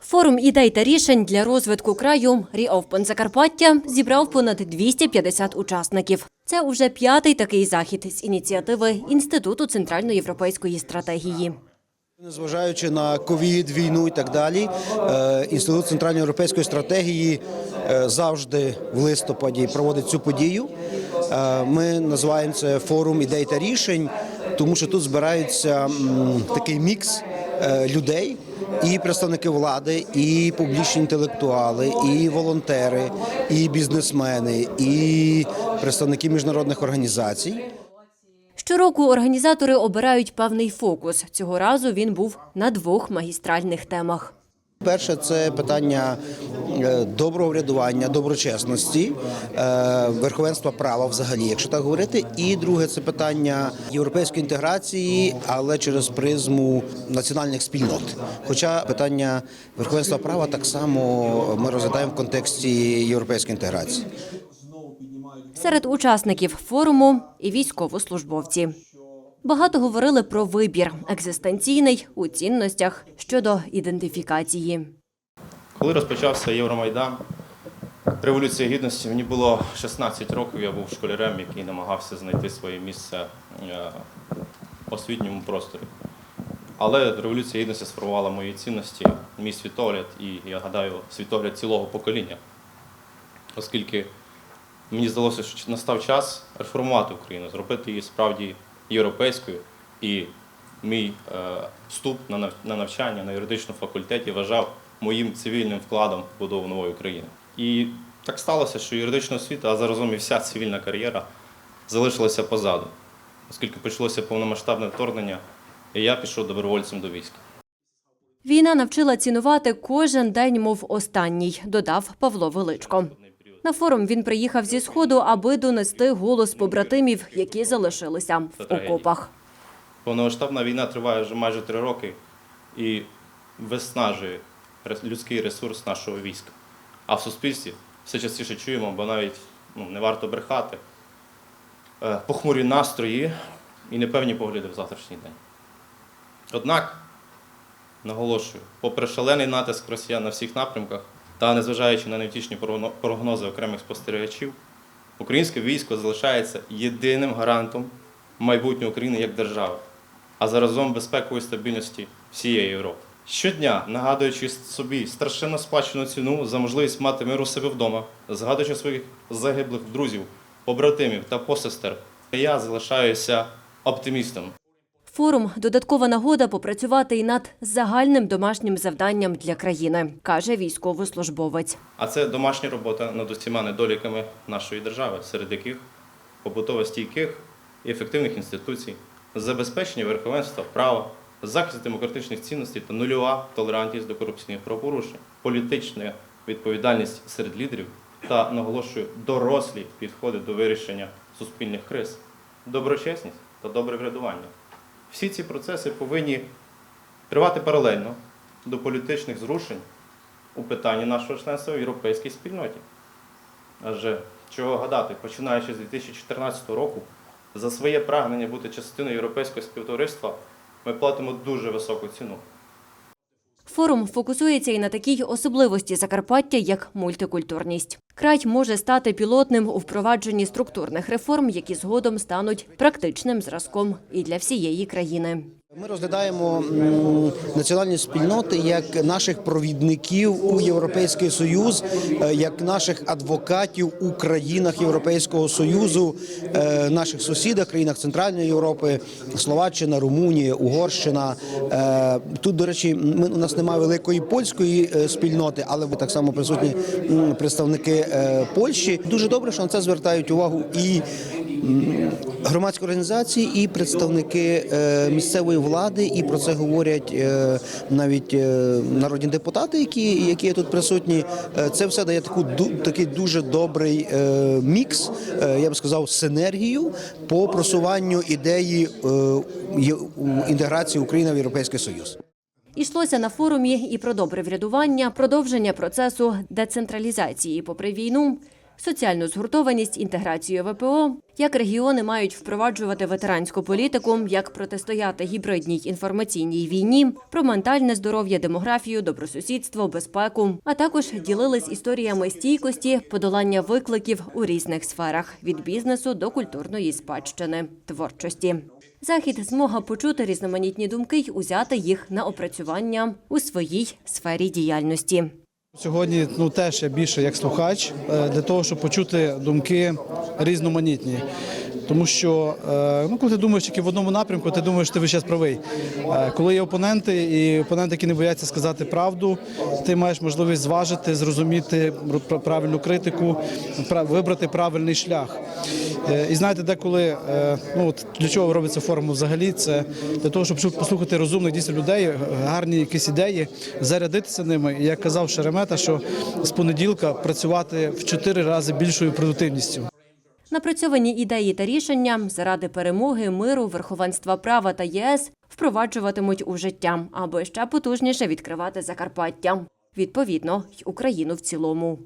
Форум ідей та рішень для розвитку краю Ріовпен Закарпаття зібрав понад 250 учасників. Це уже п'ятий такий захід з ініціативи Інституту центральноєвропейської стратегії. Незважаючи на ковід, війну і так далі, е, інститут центральноєвропейської стратегії е, завжди в листопаді проводить цю подію. Е, Ми називаємо це форум ідей та рішень, тому що тут збираються м, такий мікс людей. І представники влади, і публічні інтелектуали, і волонтери, і бізнесмени, і представники міжнародних організацій. Щороку організатори обирають певний фокус. Цього разу він був на двох магістральних темах. Перше це питання е, доброго врядування, доброчесності, е, верховенства права, взагалі, якщо так говорити. І друге це питання європейської інтеграції, але через призму національних спільнот. Хоча питання верховенства права так само ми розглядаємо в контексті європейської інтеграції. Серед учасників форуму і військовослужбовці. Багато говорили про вибір екзистенційний у цінностях щодо ідентифікації. Коли розпочався Євромайдан, Революція Гідності, мені було 16 років, я був школярем, який намагався знайти своє місце е, в освітньому просторі. Але Революція Гідності сформувала мої цінності, мій світогляд і, я гадаю, світогляд цілого покоління. Оскільки мені здалося, що настав час реформувати Україну, зробити її справді європейською. І мій е, вступ на нав- на навчання на юридичному факультеті вважав моїм цивільним вкладом в будову нової України. І так сталося, що юридична освіта, а заразом і вся цивільна кар'єра залишилася позаду, оскільки почалося повномасштабне вторгнення, і я пішов добровольцем до війська. Війна навчила цінувати кожен день, мов останній, додав Павло Величко. На форум він приїхав зі сходу, аби донести голос побратимів, які залишилися в окопах. Повномасштабна війна триває вже майже три роки і виснажує людський ресурс нашого війська. А в суспільстві все частіше чуємо, бо навіть ну, не варто брехати, е, похмурі настрої і непевні погляди в завтрашній день. Однак, наголошую, попри шалений натиск росіян на всіх напрямках та незважаючи на невтішні прогнози окремих спостерігачів, українське військо залишається єдиним гарантом майбутнього України як держави, а заразом безпекової стабільності всієї Європи. Щодня, нагадуючи собі страшенно сплачену ціну за можливість мати мир у себе вдома, згадуючи своїх загиблих друзів, побратимів та посестер, я залишаюся оптимістом. Форум додаткова нагода попрацювати і над загальним домашнім завданням для країни, каже військовослужбовець. А це домашня робота над усіма недоліками нашої держави, серед яких побутово стійких і ефективних інституцій, забезпечення верховенства права, захист демократичних цінностей та нульова толерантність до корупційних правопорушень, політична відповідальність серед лідерів та наголошую дорослі підходи до вирішення суспільних криз, доброчесність та добре врядування. Всі ці процеси повинні тривати паралельно до політичних зрушень у питанні нашого членства в європейській спільноті. Адже чого гадати, починаючи з 2014 року, за своє прагнення бути частиною європейського співтовариства, ми платимо дуже високу ціну. Форум фокусується і на такій особливості Закарпаття, як мультикультурність. Край може стати пілотним у впровадженні структурних реформ, які згодом стануть практичним зразком і для всієї країни. Ми розглядаємо національні спільноти як наших провідників у Європейський Союз, е, як наших адвокатів у країнах Європейського Союзу, е, наших сусідах, країнах Центральної Європи, Словаччина, Румунія, Угорщина. Е, Тут, до речі, ми у нас немає великої польської спільноти, але так само присутні представники Польщі. Дуже добре, що на це звертають увагу і громадські організації, і представники е, місцевої влади, і про це говорять е, навіть е, народні депутати, які, які тут присутні. Це все дає таку такий дуже добрий мікс, я б сказав, синергію по просуванню ідеї інтеграції України в Європейський Союз. Ішлося на форумі і про добре врядування, продовження процесу децентралізації попри війну, соціальну згуртованість, інтеграцію ВПО, як регіони мають впроваджувати ветеранську політику, як протистояти гібридній інформаційній війні, про ментальне здоров'я, демографію, добросусідство, безпеку, а також ділились історіями стійкості, подолання викликів у різних сферах від бізнесу до культурної спадщини, творчості. Захід змога почути різноманітні думки й узяти їх на опрацювання у своїй сфері діяльності. Сьогодні ну теж я більше як слухач е, для того, щоб почути думки різноманітні. Тому що е, ну, коли ти думаєш тільки в одному напрямку, ти думаєш, що ти весь час правий. Е, Коли є опоненти, і опоненти, які не бояться сказати правду, ти маєш можливість зважити, зрозуміти правильну критику, вибрати правильний шлях. Е, І знаєте, деколи е, ну от для чого робиться форум взагалі? Це для того, щоб послухати розумних дійсно людей, гарні якісь ідеї, зарядитися ними. І як казав Шеремета, що з понеділка працювати в чотири рази більшою продуктивністю. Напрацьовані ідеї та рішення заради перемоги, миру, верховенства права та ЄС впроваджуватимуть у життя, аби ще потужніше відкривати Закарпаття. Відповідно, й Україну в цілому.